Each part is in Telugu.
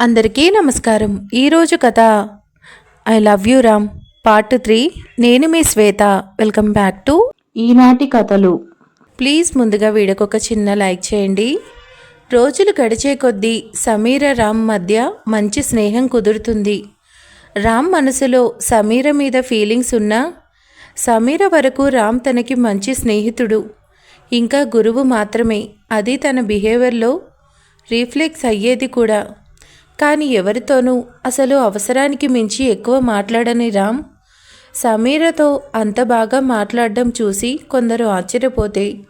అందరికీ నమస్కారం. ఈరోజు కథ I love you Ram part three. నేను మీ శ్వేత. వెల్కమ్ బ్యాక్ టు ఈనాటి కథలు. ప్లీజ్ ముందుగా వీడియోకి ఒక చిన్న లైక్ చేయండి. రోజులు గడిచే కొద్దీ సమీర రామ్ మధ్య మంచి స్నేహం కుదురుతుంది. రామ్ మనసులో సమీర మీద ఫీలింగ్స్ ఉన్నా సమీర వరకు రామ్ తనకి మంచి స్నేహితుడు. ఇంకా గురువు మాత్రమే. అది తన బిహేవియర్లో రీఫ్లెక్స్ అయ్యేది కూడా. కానీ ఎవరితోనూ అసలు అవసరానికి మించి ఎక్కువ మాట్లాడని రామ్ సమీరతో అంత బాగా మాట్లాడడం చూసి కొందరు ఆశ్చర్యపోతే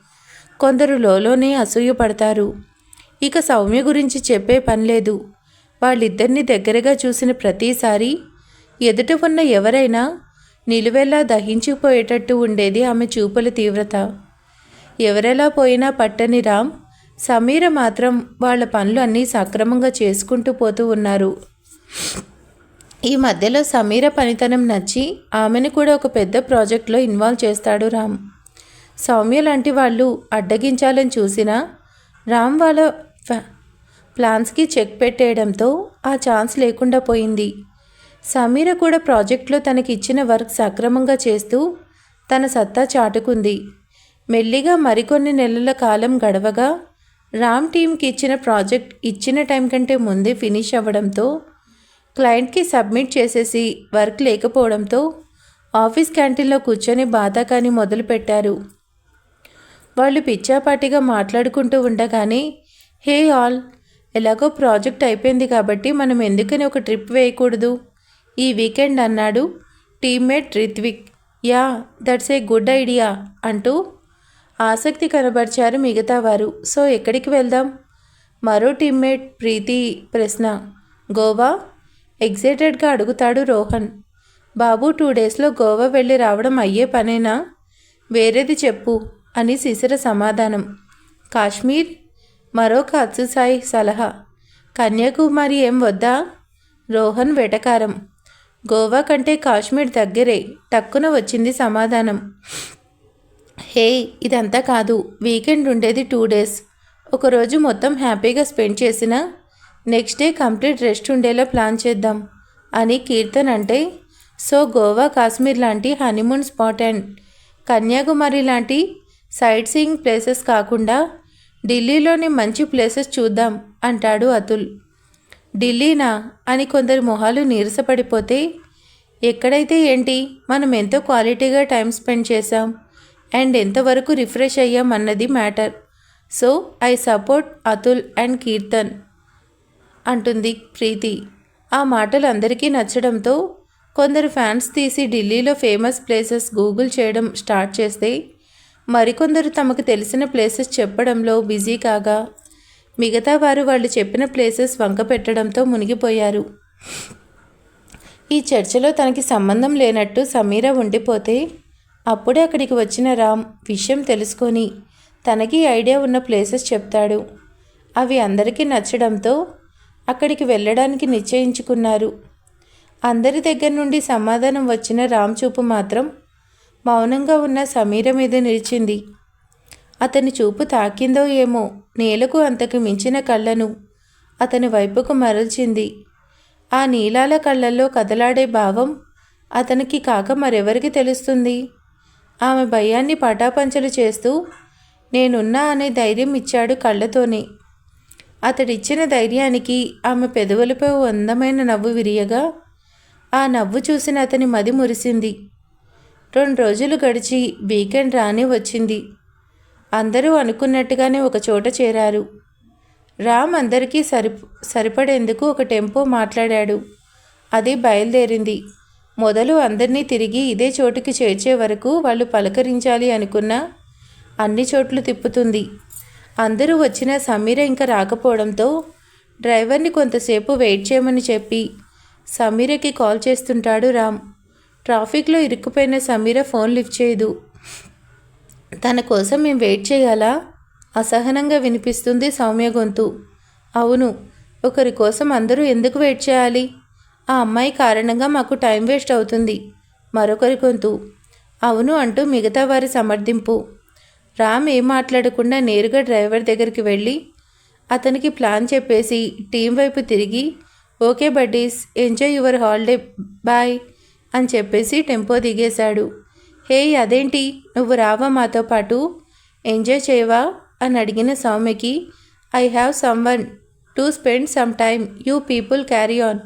కొందరు లోలోనే అసూయపడతారు. ఇక సౌమ్య గురించి చెప్పే పని లేదు. వాళ్ళిద్దరిని దగ్గరగా చూసిన ప్రతిసారి ఎదుట ఉన్న ఎవరైనా నిలువెల్లా దహించిపోయేటట్టు ఉండేది ఆమె చూపుల తీవ్రత. ఎవరెలా పోయినా పట్టని రామ్ సమీర మాత్రం వాళ్ళ పనులు అన్నీ సక్రమంగా చేసుకుంటూ పోతూ ఉన్నారు. ఈ మధ్యలో సమీర పనితనం నచ్చి ఆమెను కూడా ఒక పెద్ద ప్రాజెక్ట్లో ఇన్వాల్వ్ చేస్తాడు రామ్. సౌమ్య లాంటి వాళ్ళు అడ్డగించాలని చూసినా రామ్ వాళ్ళ ఫ్యా- ప్లాన్స్కి చెక్ పెట్టేయడంతో ఆ ఛాన్స్ లేకుండా పోయింది. సమీర కూడా ప్రాజెక్ట్లో తనకి ఇచ్చిన వర్క్ సక్రమంగా చేస్తూ తన సత్తా చాటుకుంది. మెల్లిగా మరికొన్ని నెలల కాలం గడవగా రామ్ టీంకి ఇచ్చిన ప్రాజెక్ట్ ఇచ్చిన టైం కంటే ముందే ఫినిష్ అవ్వడంతో క్లయింట్కి సబ్మిట్ చేసేసి వర్క్ లేకపోవడంతో ఆఫీస్ క్యాంటీన్లో కూర్చొని బాధాకాని మొదలుపెట్టారు. వాళ్ళు పిచ్చాపాటిగా మాట్లాడుకుంటూ ఉండగానే హే ఆల్ ఎలాగో ప్రాజెక్ట్ అయిపోయింది కాబట్టి మనం ఎందుకని ఒక ట్రిప్ వేయకూడదు? ఈ వీకెండ్ అన్నాడు teammate Ritvik. Ya that's a good idea అంటూ ఆసక్తి కనబరిచారు మిగతా వారు. సో ఎక్కడికి వెళ్దాం? మరో టీమ్మేట్ ప్రీతి ప్రశ్న. గోవా? ఎగ్జైటెడ్గా అడుగుతాడు రోహన్. బాబు టూ డేస్లో గోవా వెళ్ళి రావడం అయ్యే పనేనా? వేరేది చెప్పు అని శిశిర సమాధానం. కాశ్మీర్? మరొక అత్సుసాయి సలహా. కన్యాకుమారి ఏం వద్దా? రోహన్ వెటకారం. గోవా కంటే కాశ్మీర్ దగ్గరే. టక్కున వచ్చింది సమాధానం. హే ఇదంతా కాదు. వీకెండ్ ఉండేది టూ డేస్. ఒకరోజు మొత్తం హ్యాపీగా స్పెండ్ చేసిన నెక్స్ట్ డే కంప్లీట్ రెస్ట్ ఉండేలా ప్లాన్ చేద్దాం అని కీర్తన్ అంటే సో గోవా కాశ్మీర్ లాంటి హనీమూన్ స్పాట్ అండ్ కన్యాకుమారి లాంటి సైట్ సీయింగ్ ప్లేసెస్ కాకుండా ఢిల్లీలోని మంచి ప్లేసెస్ చూద్దాం అంటాడు అతుల్. ఢిల్లీనా? అని కొందరి మొహాలు నీరసపడిపోతే ఎక్కడైతే ఏంటి? మనం ఎంతో క్వాలిటీగా టైం స్పెండ్ చేసాం అండ్ ఎంతవరకు రిఫ్రెష్ అయ్యాం అన్నది matter. So I support Atul and Keerthan అంటుంది ప్రీతి. ఆ మాటలు అందరికీ నచ్చడంతో కొందరు ఫ్యాన్స్ తీసి ఢిల్లీలో ఫేమస్ ప్లేసెస్ గూగుల్ చేయడం స్టార్ట్ చేస్తే మరికొందరు తమకు తెలిసిన ప్లేసెస్ చెప్పడంలో బిజీ కాగా మిగతా వారు వాళ్ళు చెప్పిన ప్లేసెస్ వంక పెట్టడంతో మునిగిపోయారు. ఈ చర్చలో తనకి సంబంధం లేనట్టు సమీర ఉండిపోతే అప్పుడే అక్కడికి వచ్చిన రామ్ విషయం తెలుసుకొని తనకి ఐడియా ఉన్న ప్లేసెస్ చెప్తాడు. అవి అందరికీ నచ్చడంతో అక్కడికి వెళ్ళడానికి నిశ్చయించుకున్నారు. అందరి దగ్గర నుండి సమాధానం వచ్చిన రామ్ చూపు మాత్రం మౌనంగా ఉన్న సమీర మీద నిలిచింది. అతని చూపు తాకిందో ఏమో నేలకు అంతకు మించిన కళ్ళను అతని వైపుకు మరల్చింది. ఆ నీలాల కళ్ళల్లో కదలాడే భావం అతనికి కాక మరెవరికి తెలుస్తుంది? ఆమె భయాన్ని పటాపంచలు చేస్తూ నేనున్నా అనే ధైర్యం ఇచ్చాడు కళ్ళతోనే. అతడిచ్చిన ధైర్యానికి ఆమె పెదవులపై ఓ అందమైన నవ్వు విరియగా ఆ నవ్వు చూసిన అతని మది మురిసింది. రెండు రోజులు గడిచి వీకెండ్ రానే వచ్చింది. అందరూ అనుకున్నట్టుగానే ఒక చోట చేరారు. రామ్ అందరికీ సరి సరిపడేందుకు ఒక టెంపో మాట్లాడాడు. అది బయలుదేరింది. మొదలు అందరినీ తిరిగి ఇదే చోటుకి చేర్చే వరకు వాళ్ళు పలకరించాలి అనుకున్న అన్ని చోట్లు తిప్పుతుంది. అందరూ వచ్చిన సమీర ఇంకా రాకపోవడంతో డ్రైవర్ని కొంతసేపు వెయిట్ చేయమని చెప్పి సమీరకి కాల్ చేస్తుంటాడు రామ్. ట్రాఫిక్లో ఇరుక్కుపోయిన సమీర ఫోన్ లిఫ్ట్ చేయదు. తన కోసం మేము వెయిట్ చేయాలా? అసహనంగా వినిపిస్తుంది సౌమ్య గొంతు. అవును ఒకరి కోసం అందరూ ఎందుకు వెయిట్ చేయాలి? ఆ అమ్మాయి కారణంగా మాకు టైం వేస్ట్ అవుతుంది. మరొకరి గొంతు. అవును అంటూ మిగతా వారి సమర్థింపు. రామ్ ఏం మాట్లాడకుండా నేరుగా డ్రైవర్ దగ్గరికి వెళ్ళి అతనికి ప్లాన్ చెప్పేసి టీం వైపు తిరిగి okay buddies enjoy your holiday bye అని చెప్పేసి టెంపో దిగేశాడు. హే అదేంటి? నువ్వు రావా మాతో పాటు? ఎంజాయ్ చేయవా? అని అడిగిన సౌమ్యకి I have someone to spend some time. You people carry on.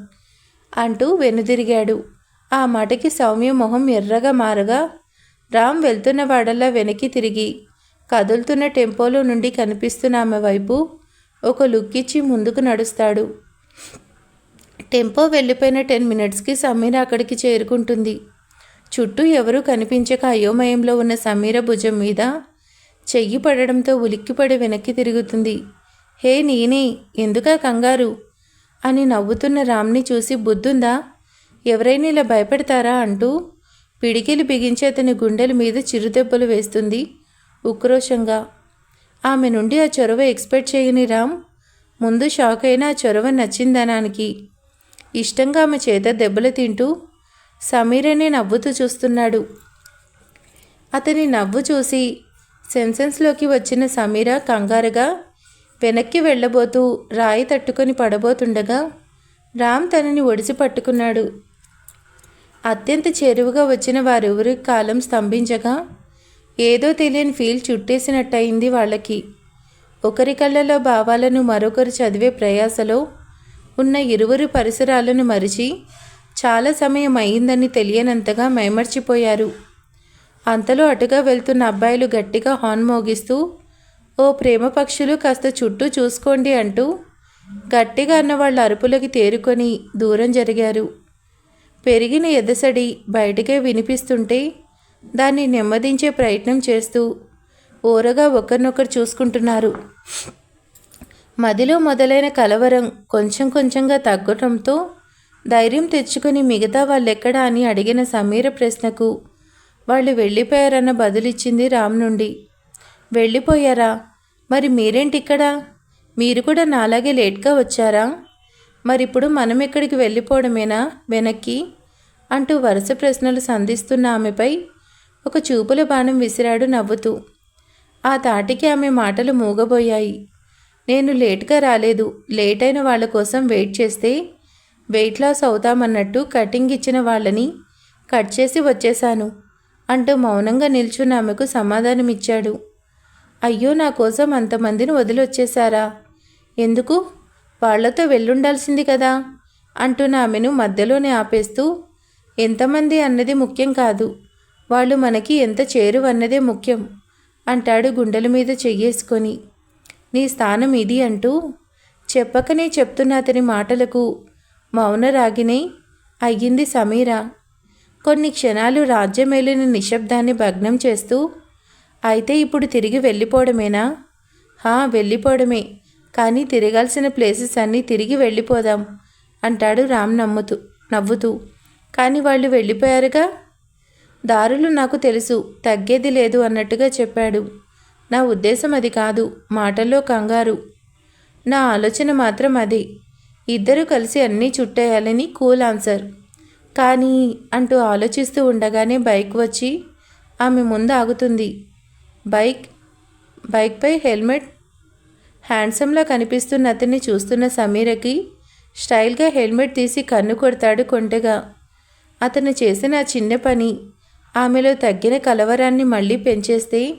అంటూ వెనుదిరిగాడు. ఆ మాటకి సౌమ్య మొహం ఎర్రగా మారగా రామ్ వెళ్తున్న వాడల్లా వెనక్కి తిరిగి కదులుతున్న టెంపోలో నుండి కనిపిస్తున్న ఆమె వైపు ఒక లుక్ ఇచ్చి ముందుకు నడుస్తాడు. టెంపో వెళ్ళిపోయిన టెన్ మినిట్స్కి సమీర అక్కడికి చేరుకుంటుంది. చుట్టూ ఎవరూ కనిపించక అయోమయంలో ఉన్న సమీర భుజం మీద చెయ్యి పడడంతో ఉలిక్కిపడి వెనక్కి తిరుగుతుంది. హే నేనే ఎందుకా కంగారు? అని నవ్వుతున్న రామ్ని చూసి బుద్ధుందా? ఎవరైనా ఇలా భయపెడతారా అంటూ పిడికిలి బిగించి అతని గుండెల మీద చిరుదెబ్బలు వేస్తుంది ఉక్రోషంగా. ఆమె నుండి ఆ చొరవ ఎక్స్పెక్ట్ చేయని రామ్ ముందు షాక్ అయిన ఆ చొరవ నచ్చిందనానికి. ఇష్టంగా ఆమె చేత దెబ్బలు తింటూ సమీరనే నవ్వుతూ చూస్తున్నాడు. అతని నవ్వు చూసి సెన్సెన్స్లోకి వచ్చిన సమీర కంగారుగా వెనక్కి వెళ్ళబోతూ రాయి తట్టుకొని పడబోతుండగా రామ్ తనని ఒడిసి పట్టుకున్నాడు. అత్యంత చేరువుగా వచ్చిన వారెవరి కాలం స్తంభించగా ఏదో తెలియని ఫీల్ చుట్టేసినట్టయింది వాళ్ళకి. ఒకరి కళ్ళలో భావాలను మరొకరు చదివే ప్రయాసలో ఉన్న ఇరువురు పరిసరాలను మరిచి చాలా సమయం అయిందని తెలియనంతగా మైమర్చిపోయారు. అంతలో అటుగా వెళ్తున్న అబ్బాయిలు గట్టిగా హార్న్ మోగిస్తూ ఓ ప్రేమ పక్షులు కాస్త చుట్టూ చూసుకోండి అంటూ గట్టిగా అన్న వాళ్ళ అరుపులకి తేరుకొని దూరం జరిగారు. పెరిగిన ఎదసడి బయటకే వినిపిస్తుంటే దాన్ని నెమ్మదించే ప్రయత్నం చేస్తూ ఓరగా ఒకరినొకరు చూసుకుంటున్నారు. మదిలో మొదలైన కలవరం కొంచెం కొంచెంగా తగ్గటంతో ధైర్యం తెచ్చుకుని మిగతా వాళ్ళెక్కడా అని అడిగిన సమీర ప్రశ్నకు వాళ్ళు వెళ్ళిపోయారన్న బదులిచ్చింది రామ్ నుండి. వెళ్ళిపోయారా? మరి మీరేంటి ఇక్కడ మీరు కూడా నాలాగే లేట్గా వచ్చారా? మరిప్పుడు మనం ఎక్కడికి వెళ్ళిపోవడమేనా వెనక్కి? అంటూ వరుస ప్రశ్నలు సంధిస్తున్న ఆమెపై ఒక చూపుల బాణం విసిరాడు నవ్వుతూ. ఆ తాటికి ఆమె మాటలు మూగబోయాయి. నేను లేట్గా రాలేదు. లేట్ అయిన వాళ్ళ కోసం వెయిట్ చేస్తే వెయిట్ లాస్ అవుతామన్నట్టు కటింగ్ ఇచ్చిన వాళ్ళని కట్ చేసి వచ్చేశాను అంటూ మౌనంగా నిల్చున్న ఆమెకు సమాధానమిచ్చాడు. అయ్యో నా కోసం అంతమందిని వదిలొచ్చేశారా? ఎందుకు? వాళ్ళతో వెళ్ళుండాల్సింది కదా అంటున్న ఆమెను మధ్యలోనే ఆపేస్తూ. ఎంతమంది అన్నది ముఖ్యం కాదు. వాళ్ళు మనకి ఎంత చేరువన్నదే ముఖ్యం అంటాడు గుండెల మీద చెయ్యేసుకొని. నీ స్థానం ఇది అంటూ. చెప్పకనే చెప్తున్న అతని మాటలకు మౌనరాగినై అయ్యింది సమీర. కొన్ని క్షణాలు రాజ్యమేలిన నిశ్శబ్దాన్ని భగ్నం చేస్తూ అయితే ఇప్పుడు తిరిగి వెళ్ళిపోవడమేనా? హా వెళ్ళిపోవడమే. కానీ తిరగాల్సిన ప్లేసెస్ అన్నీ తిరిగి వెళ్ళిపోదాం అంటాడు రామ్ నమ్ముతూ నవ్వుతూ. కానీ వాళ్ళు వెళ్ళిపోయారుగా? దారులు నాకు తెలుసు తగ్గేది లేదు అన్నట్టుగా చెప్పాడు. నా ఉద్దేశం అది కాదు మాటల్లో కంగారు. నా ఆలోచన మాత్రం అదే. ఇద్దరు కలిసి అన్నీ చుట్టేయాలని కూల్ ఆన్సర్. కానీ అంటూ ఆలోచిస్తూ ఉండగానే బైక్ వచ్చి ఆమె ముందు ఆగుతుంది. బైక్ బైక్పై హెల్మెట్. హ్యాండ్సమ్లా కనిపిస్తున్న అతన్ని చూస్తున్న సమీరకి స్టైల్గా హెల్మెట్ తీసి కన్ను కొడతాడు కొంటగా. అతను చేసిన ఆ చిన్న పని ఆమెలో తగ్గిన కలవరాన్ని మళ్ళీ పెంచేస్తే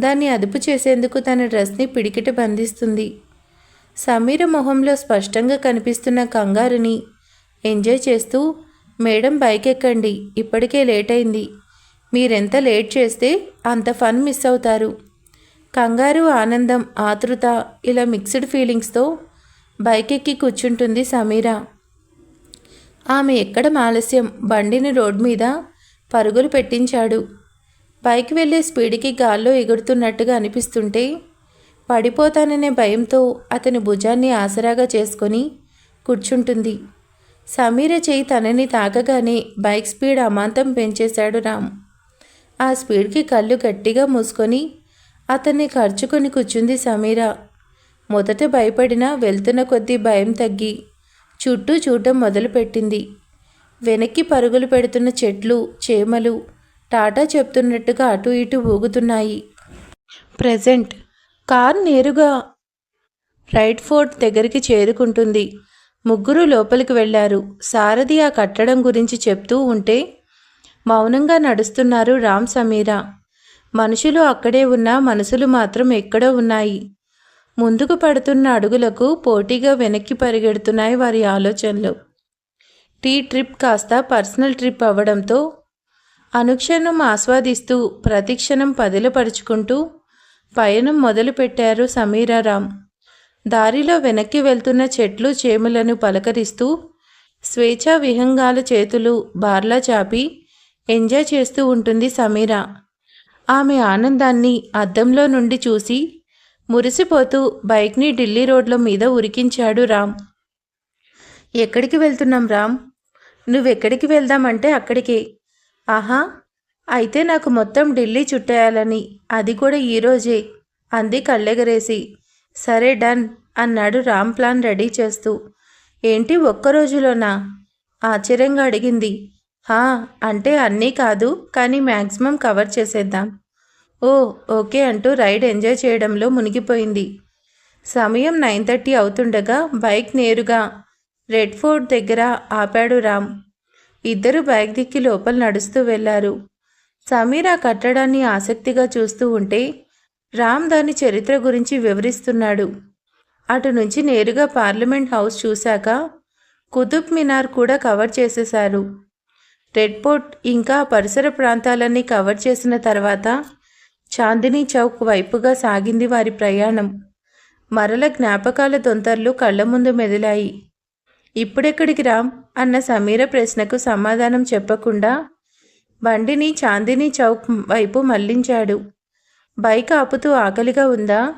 దాన్ని అదుపు చేసేందుకు తన డ్రెస్ని పిడికిట బంధిస్తుంది. సమీర మొహంలో స్పష్టంగా కనిపిస్తున్న కంగారుని ఎంజాయ్ చేస్తూ మేడం బైక్ ఎక్కండి ఇప్పటికే లేట్ అయింది. మీరెంత లేట్ చేస్తే అంత ఫన్ మిస్ అవుతారు. కంగారు ఆనందం ఆతృత ఇలా మిక్స్డ్ ఫీలింగ్స్తో బైక్ ఎక్కి కూర్చుంటుంది సమీర. ఆమె ఎక్కడ ఆలస్యం? బండిని రోడ్ మీద పరుగులు పెట్టించాడు. బైక్ వెళ్ళే స్పీడ్కి గాల్లో ఎగురుతున్నట్టుగా అనిపిస్తుంటే పడిపోతాననే భయంతో అతని భుజాన్ని ఆసరాగా చేసుకొని కూర్చుంటుంది. సమీర చేయి తనని తాకగానే బైక్ స్పీడ్ అమాంతం పెంచేశాడు రామ్. ఆ స్పీడ్కి కళ్ళు గట్టిగా మూసుకొని అతన్ని ఖర్చుకొని కూర్చుంది సమీర. మొదట భయపడినా వెళ్తున్న కొద్దీ భయం తగ్గి చుట్టూ చూడటం మొదలుపెట్టింది. వెనక్కి పరుగులు పెడుతున్న చెట్లు చేమలు టాటా చెప్తున్నట్టుగా అటు ఇటు ఊగుతున్నాయి. ప్రజెంట్. కార్ నేరుగా రైట్ ఫోర్ట్ దగ్గరికి చేరుకుంటుంది. ముగ్గురు లోపలికి వెళ్ళారు సారథి ఆ కట్టడం గురించి చెప్తూ ఉంటే మౌనంగా నడుస్తున్నారు రామ్ సమీరా. మనుషులు అక్కడే ఉన్నా మనసులు మాత్రం ఎక్కడో ఉన్నాయి. ముందుకు పడుతున్న అడుగులకు పోటీగా వెనక్కి పరిగెడుతున్నాయి వారి ఆలోచనలు. టీ ట్రిప్ కాస్త పర్సనల్ ట్రిప్ అవ్వడంతో అనుక్షణం ఆస్వాదిస్తూ ప్రతిక్షణం పదిలపరుచుకుంటూ పయనం మొదలుపెట్టారు సమీరారాం దారిలో వెనక్కి వెళ్తున్న చెట్లు చేములను పలకరిస్తూ స్వేచ్ఛా విహంగాల చేతులు బార్లా చాపి ఎంజాయ్ చేస్తూ ఉంటుంది సమీర. ఆమె ఆనందాన్ని అద్దంలో నుండి చూసి మురిసిపోతూ బైక్ని ఢిల్లీ రోడ్ల మీద ఉరికించాడు రామ్. ఎక్కడికి వెళ్తున్నాం రామ్? నువ్వెక్కడికి వెళ్దామంటే అక్కడికే. ఆహా అయితే నాకు మొత్తం ఢిల్లీ చుట్టేయాలని. అది కూడా ఈరోజే అంది కళ్ళెగరేసి. సరే డన్ అన్నాడు రామ్ ప్లాన్ రెడీ చేస్తూ. ఏంటి ఒక్కరోజులోనా? ఆశ్చర్యంగా అడిగింది. హా అంటే అన్నీ కాదు కానీ మ్యాక్సిమం కవర్ చేసేద్దాం. ఓ ఓకే అంటూ రైడ్ ఎంజాయ్ చేయడంలో మునిగిపోయింది. సమయం నైన్ థర్టీ అవుతుండగా బైక్ నేరుగా రెడ్ ఫోర్ట్ దగ్గర ఆపాడు రామ్. ఇద్దరు బైక్ దిక్కి లోపల నడుస్తూ వెళ్ళారు. సమీర్ ఆ కట్టడాన్ని ఆసక్తిగా చూస్తూ ఉంటే రామ్ దాని చరిత్ర గురించి వివరిస్తున్నాడు. అటు నుంచి నేరుగా పార్లమెంట్ హౌస్ చూశాక కుతుబ్ మినార్ కూడా కవర్ చేసేశారు. రెడ్పోర్ట్ ఇంకా పరిసర ప్రాంతాలన్నీ కవర్ చేసిన తర్వాత చాందినీ చౌక్ వైపుగా సాగింది వారి ప్రయాణం. మరల జ్ఞాపకాల తొందరలు కళ్ళ ముందు మెదిలాయి. ఇప్పుడెక్కడికి రామ్? అన్న సమీర ప్రశ్నకు సమాధానం చెప్పకుండా బండిని చాందినీ చౌక్ వైపు మళ్ళించాడు. బైక్ ఆపుతూ ఆకలిగా ఉందా?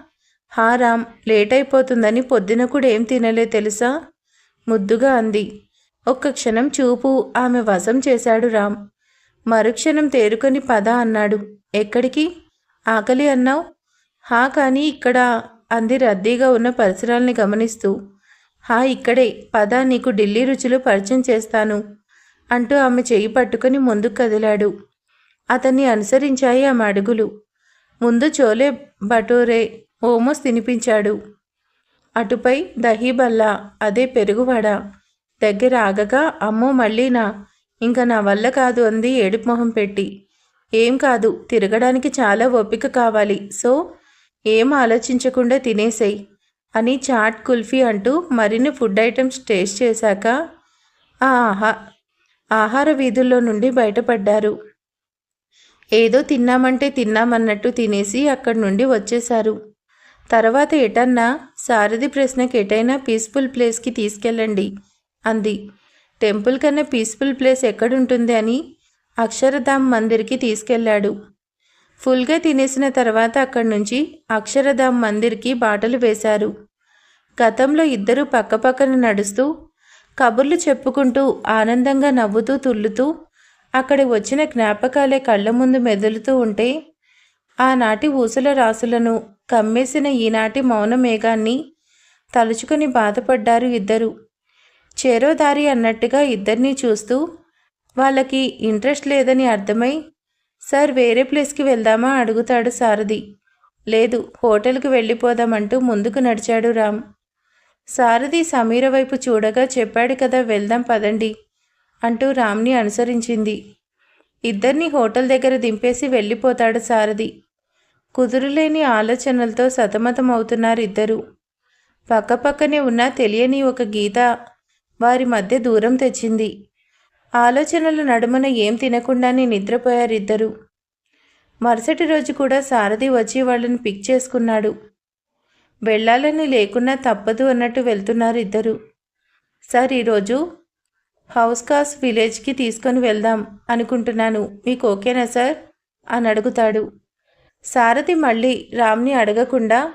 హా రామ్ లేట్ అయిపోతుందని పొద్దున కూడా ఏం తినలే తెలుసా? ముద్దుగా అంది. ఒక్క క్షణం చూపు ఆమె వశం చేశాడు రామ్. మరుక్షణం తేరుకొని పద అన్నాడు. ఎక్కడికి? ఆకలి అన్నావు? హా కానీ ఇక్కడ అంది రద్దీగా ఉన్న పరిసరాల్ని గమనిస్తూ. హా ఇక్కడే పద నీకు ఢిల్లీ రుచులు పరిచయం చేస్తాను అంటూ ఆమె చెయ్యి పట్టుకుని ముందుకు కదిలాడు. అతన్ని అనుసరించాయి ఆమె అడుగులు. ముందు చోలే బటోరే మోమోస్ తినిపించాడు. అటుపై దహీబల్లా అదే పెరుగువడ. దగ్గర ఆగగా అమ్మో మళ్ళీనా? ఇంకా నా వల్ల కాదు అంది ఏడుపు మొహం పెట్టి. ఏం కాదు తిరగడానికి చాలా ఓపిక కావాలి. సో ఏం ఆలోచించకుండా తినేసేయి అని చాట్ కుల్ఫీ అంటూ మరిన్ని ఫుడ్ ఐటమ్స్ టేస్ట్ చేశాక ఆ ఆహా ఆహార వీధుల్లో నుండి బయటపడ్డారు. ఏదో తిన్నామంటే తిన్నామన్నట్టు తినేసి అక్కడి నుండి వచ్చేశారు. తర్వాత ఎటన్నా సారథి ప్రశ్నకి ఎటైనా పీస్ఫుల్ ప్లేస్కి తీసుకెళ్ళండి. అంది. టెంపుల్ కన్నా పీస్ఫుల్ ప్లేస్ ఎక్కడుంటుంది అని అక్షరధామ్ మందిర్కి తీసుకెళ్ళాడు. ఫుల్గా తినేసిన తర్వాత అక్కడి నుంచి అక్షరధామ్ మందిర్కి బాటలు వేశారు. గతంలో ఇద్దరూ పక్కపక్కన నడుస్తూ కబుర్లు చెప్పుకుంటూ ఆనందంగా నవ్వుతూ తుల్లుతూ అక్కడ వచ్చిన జ్ఞాపకాలే కళ్ళ ముందు మెదులుతూ ఉంటే ఆనాటి ఊసుల రాసులను కమ్మేసిన ఈనాటి మౌన మేఘాన్ని తలుచుకుని బాధపడ్డారు ఇద్దరు. చేరోదారి అన్నట్టుగా ఇద్దరినీ చూస్తూ వాళ్ళకి ఇంట్రెస్ట్ లేదని అర్థమై సార్ వేరే ప్లేస్కి వెళ్దామా? అడుగుతాడు సారథి. లేదు హోటల్కి వెళ్ళిపోదామంటూ ముందుకు నడిచాడు రామ్. సారథి సమీర వైపు చూడగా చెప్పాడు కదా వెళ్దాం పదండి అంటూ రామ్ని అనుసరించింది. ఇద్దరిని హోటల్ దగ్గర దింపేసి వెళ్ళిపోతాడు సారథి. కుదురులేని ఆలోచనలతో సతమతమవుతున్నారు ఇద్దరు. పక్కపక్కనే ఉన్న తెలియని ఒక గీత వారి మధ్య దూరం తెచ్చింది. ఆలోచనల నడుమున ఏం తినకుండానే నిద్రపోయారిద్దరు. మరుసటి రోజు కూడా సారథి వచ్చి వాళ్ళని పిక్ చేసుకున్నాడు. వెళ్ళాలని లేకున్నా తప్పదు అన్నట్టు వెళ్తున్నారు ఇద్దరు సార్ ఈరోజు హౌస్ కాస్ విలేజ్కి తీసుకొని వెళ్దాం అనుకుంటున్నాను. మీకు ఓకేనా సార్? అని అడుగుతాడు. సారథి మళ్ళీ రామ్ని అడగకుండా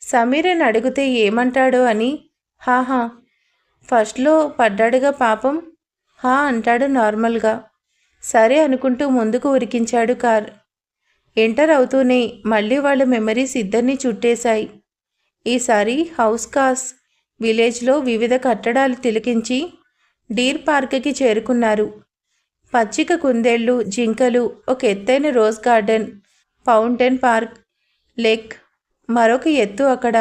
సమీరని అడిగితే ఏమంటాడో అని హాహా ఫస్ట్లో పడ్డాడుగా పాపం. హా అంటాడు నార్మల్గా. సరే అనుకుంటూ ముందుకు ఉరికించాడు కార్. ఎంటర్ అవుతూనే మళ్ళీ వాళ్ళ మెమరీస్ ఇద్దరిని చుట్టేశాయి. ఈసారి హౌస్ కాస్ విలేజ్లో వివిధ కట్టడాలు తిలకించి డీర్ పార్క్కి చేరుకున్నారు. పచ్చిక కుందేళ్ళు జింకలు ఒక ఎత్తైన rose garden fountain park lake మరొక ఎత్తు అక్కడ.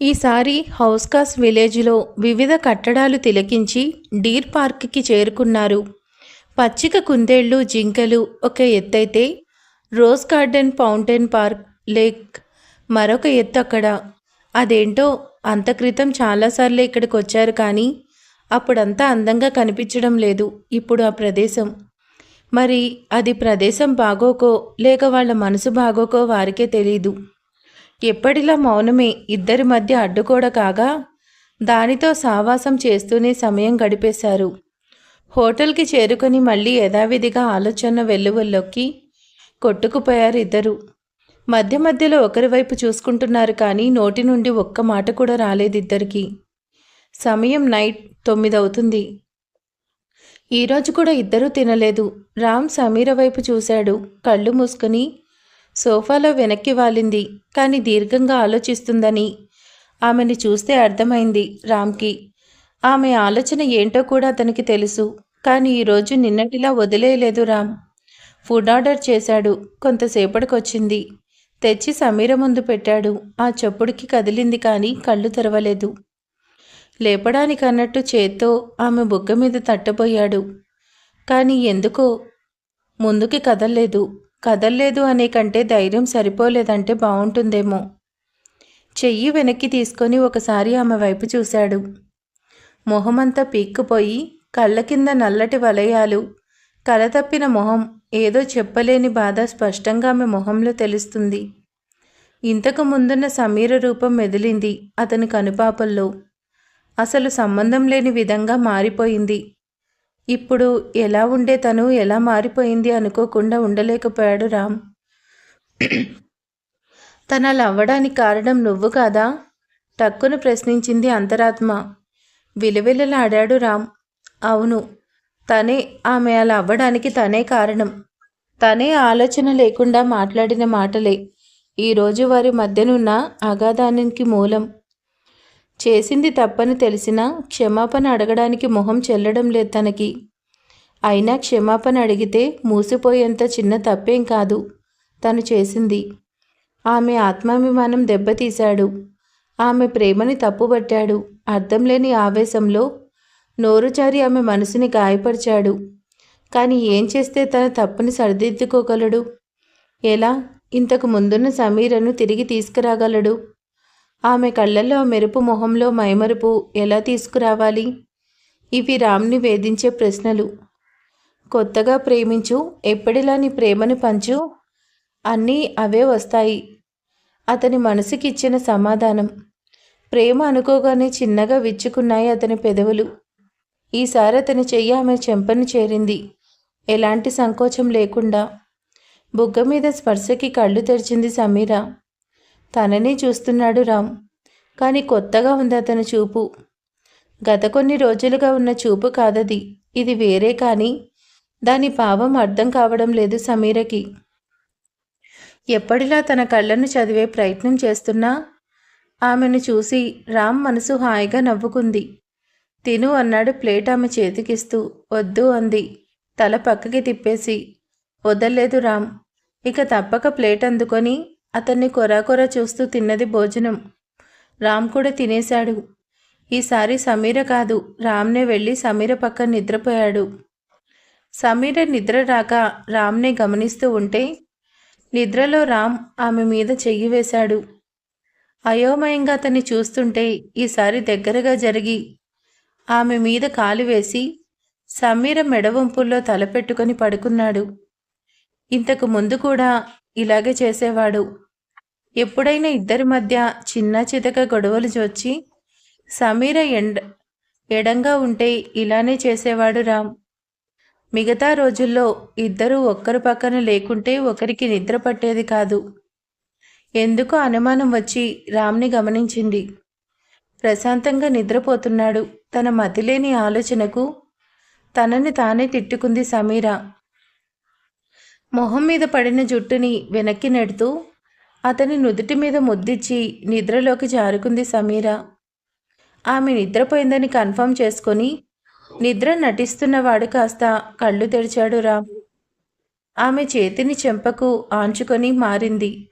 ఈసారి హౌస్కాస్ విలేజ్లో వివిధ కట్టడాలు తిలకించి డీర్ పార్క్కి చేరుకున్నారు. పచ్చిక కుందేళ్ళు జింకలు ఒక ఎత్తైతే rose garden fountain park lake మరొక ఎత్తు అక్కడ. అదేంటో అంత క్రితం చాలాసార్లు ఇక్కడికి వచ్చారు కానీ అప్పుడంతా అందంగా కనిపించడం లేదు ఇప్పుడు ఆ ప్రదేశం. మరి అది ప్రదేశం బాగోకో లేక వాళ్ళ మనసు బాగోకో వారికే తెలీదు. ఎప్పటిలా మౌనమే ఇద్దరి మధ్య అడ్డుకోడ కాగా దానితో సావాసం చేస్తూనే సమయం గడిపేశారు. హోటల్కి చేరుకొని మళ్ళీ యథావిధిగా ఆలోచన వెల్లువల్లోకి కొట్టుకుపోయారు ఇద్దరు. మధ్య మధ్యలో ఒకరి వైపు చూసుకుంటున్నారు కానీ నోటి నుండి ఒక్క మాట కూడా రాలేదు ఇద్దరికి. సమయం నైట్ తొమ్మిది అవుతుంది. ఈరోజు కూడా ఇద్దరూ తినలేదు. రామ్ సమీర వైపు చూశాడు. కళ్ళు మూసుకుని సోఫాలో వెనక్కి వాలింది కానీ దీర్ఘంగా ఆలోచిస్తుందని. ఆమెని చూస్తే అర్థమైంది రామ్కి. ఆమె ఆలోచన ఏంటో కూడా అతనికి తెలుసు కానీ ఈరోజు నిన్నటిలా వదిలేయలేదు రామ్. ఫుడ్ ఆర్డర్ చేశాడు కొంతసేపటికొచ్చింది. తెచ్చి సమీర ముందు పెట్టాడు ఆ చప్పుడికి కదిలింది కానీ కళ్ళు తెరవలేదు. లేపడానికి అన్నట్టు చేత్తో ఆమె బుగ్గ మీద తట్టబోయాడు. కానీ ఎందుకో? ముందుకి కదల్లేదు. కదల్లేదు అనే కంటే ధైర్యం సరిపోలేదంటే బాగుంటుందేమో చెయ్యి వెనక్కి తీసుకొని ఒకసారి ఆమె వైపు చూశాడు. మొహమంతా పీక్కుపోయి కళ్ళ కింద నల్లటి వలయాలు కలతప్పిన మొహం ఏదో చెప్పలేని బాధ స్పష్టంగా ఆమె మొహంలో తెలుస్తుంది. ఇంతకు ముందున్న సమీర రూపం మెదిలింది అతని కనుపాపల్లో. అసలు సంబంధం లేని విధంగా మారిపోయింది. ఇప్పుడు ఎలా ఉండే తను ఎలా మారిపోయింది అనుకోకుండా ఉండలేకపోయాడు రామ్. తన అలా అవ్వడానికి కారణం నువ్వు కాదా? టక్కును ప్రశ్నించింది అంతరాత్మ. విలువిలలాడాడు రామ్. అవును తనే ఆమె అలా అవ్వడానికి తనే కారణం. తనే ఆలోచన లేకుండా మాట్లాడిన మాటలే. ఈరోజు వారి మధ్యనున్న అగాధానికి మూలం. చేసింది తప్పని తెలిసినా క్షమాపణ అడగడానికి మొహం చెల్లడం లేదు తనకి. అయినా క్షమాపణ అడిగితే మూసిపోయేంత చిన్న తప్పేం కాదు. తను చేసింది. ఆమె ఆత్మాభిమానం దెబ్బతీశాడు. ఆమె ప్రేమని తప్పుబట్టాడు. అర్థం లేని ఆవేశంలో నోరుచారి ఆమె మనసుని గాయపరిచాడు. కానీ ఏం చేస్తే తన తప్పుని సరిదిద్దుకోగలడు? ఎలా? ఇంతకు ముందున్న సమీరను తిరిగి తీసుకురాగలడు? ఆమె కళ్ళల్లో మెరుపు మొహంలో మైమరుపు ఎలా తీసుకురావాలి? ఇవి రామ్ని వేధించే ప్రశ్నలు. కొత్తగా ప్రేమించు ఎప్పటిలా నీ ప్రేమను పంచు అన్నీ అవే వస్తాయి. అతని మనసుకి ఇచ్చిన సమాధానం. ప్రేమ అనుకోగానే చిన్నగా విచ్చుకున్నాయి అతని పెదవులు. ఈసారి అతని చెయ్యి ఆమె చెంపను చేరింది. ఎలాంటి సంకోచం లేకుండా. బుగ్గ మీద స్పర్శకి కళ్ళు తెరిచింది సమీర. తననే చూస్తున్నాడు రామ్. కానీ కొత్తగా ఉంది అతని చూపు. గత కొన్ని రోజులుగా ఉన్న చూపు కాదది. ఇది వేరే కానీ దాని భావం అర్థం కావడం లేదు సమీరకి. ఎప్పటిలా తన కళ్ళను చదివే ప్రయత్నం చేస్తున్నా? ఆమెను చూసి రామ్ మనసు హాయిగా నవ్వుకుంది. తిను అన్నాడు ప్లేట్ ఆమె చేతికిస్తూ. వద్దు అంది. తల పక్కకి తిప్పేసి. వదల్లేదు రామ్. ఇక తప్పక ప్లేట్ అందుకొని అతన్ని కొరాకొర చూస్తూ తిన్నది భోజనం. రామ్ కూడా తినేశాడు. ఈసారి సమీర కాదు రామ్నే వెళ్ళి సమీర పక్కన నిద్రపోయాడు. సమీర నిద్ర రాక రామ్నే గమనిస్తూ ఉంటే నిద్రలో రామ్ ఆమె మీద చెయ్యి వేశాడు. అయోమయంగా అతన్ని చూస్తుంటే ఈసారి దగ్గరగా జరిగి ఆమె మీద కాలు వేసి సమీర మెడవంపుల్లో తలపెట్టుకొని పడుకున్నాడు. ఇంతకు ముందు కూడా ఇలాగే చేసేవాడు. ఎప్పుడైనా ఇద్దరి మధ్య చిన్న చితక గొడవలు చొచ్చి సమీర ఎండ ఎడంగా ఉంటే ఇలానే చేసేవాడు రామ్. మిగతా రోజుల్లో ఇద్దరూ ఒక్కరు పక్కన లేకుంటే ఒకరికి నిద్ర పట్టేది కాదు. ఎందుకో అనుమానం వచ్చి రామ్ని గమనించింది. ప్రశాంతంగా నిద్రపోతున్నాడు. తన మతిలేని ఆలోచనకు తనని తానే తిట్టుకుంది సమీర. మొహం మీద పడిన జుట్టుని వెనక్కి నెడుతూ అతని నుదుటి మీద ముద్దిచ్చి నిద్రలోకి జారుకుంది సమీర. ఆమె నిద్రపోయిందని కన్ఫర్మ్ చేసుకొని నిద్ర నటిస్తున్నవాడు కాస్త కళ్ళు తెరిచాడు రామ్. ఆమె చేతిని చెంపకు ఆంచుకొని మారింది.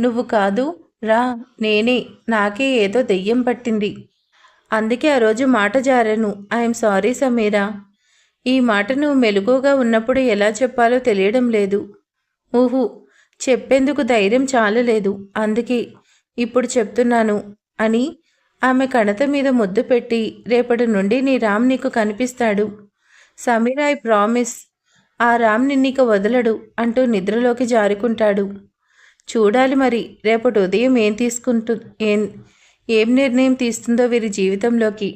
నువ్వు కాదు రా నేనే నాకే ఏదో దెయ్యం పట్టింది. అందుకే ఆ రోజు మాట జారాను. I'm sorry Sameera. ఈ మాట నువ్వు మెలుగుగా ఉన్నప్పుడు ఎలా చెప్పాలో తెలియడం లేదు. ఊహు చెప్పేందుకు ధైర్యం చాలలేదు. అందుకే ఇప్పుడు చెప్తున్నాను అని ఆమె కణత మీద ముద్దు పెట్టి రేపటి నుండి నీ రామ్ నీకు కనిపిస్తాడు. సమీరాయ్ ఐ ప్రామిస్ ఆ రామ్ నిన్నిక వదలడు అంటూ నిద్రలోకి జారుకుంటాడు. చూడాలి మరి రేపటి ఉదయం ఏం తీసుకుంటు ఏం ఏం నిర్ణయం తీస్తుందో వీరి జీవితంలోకి.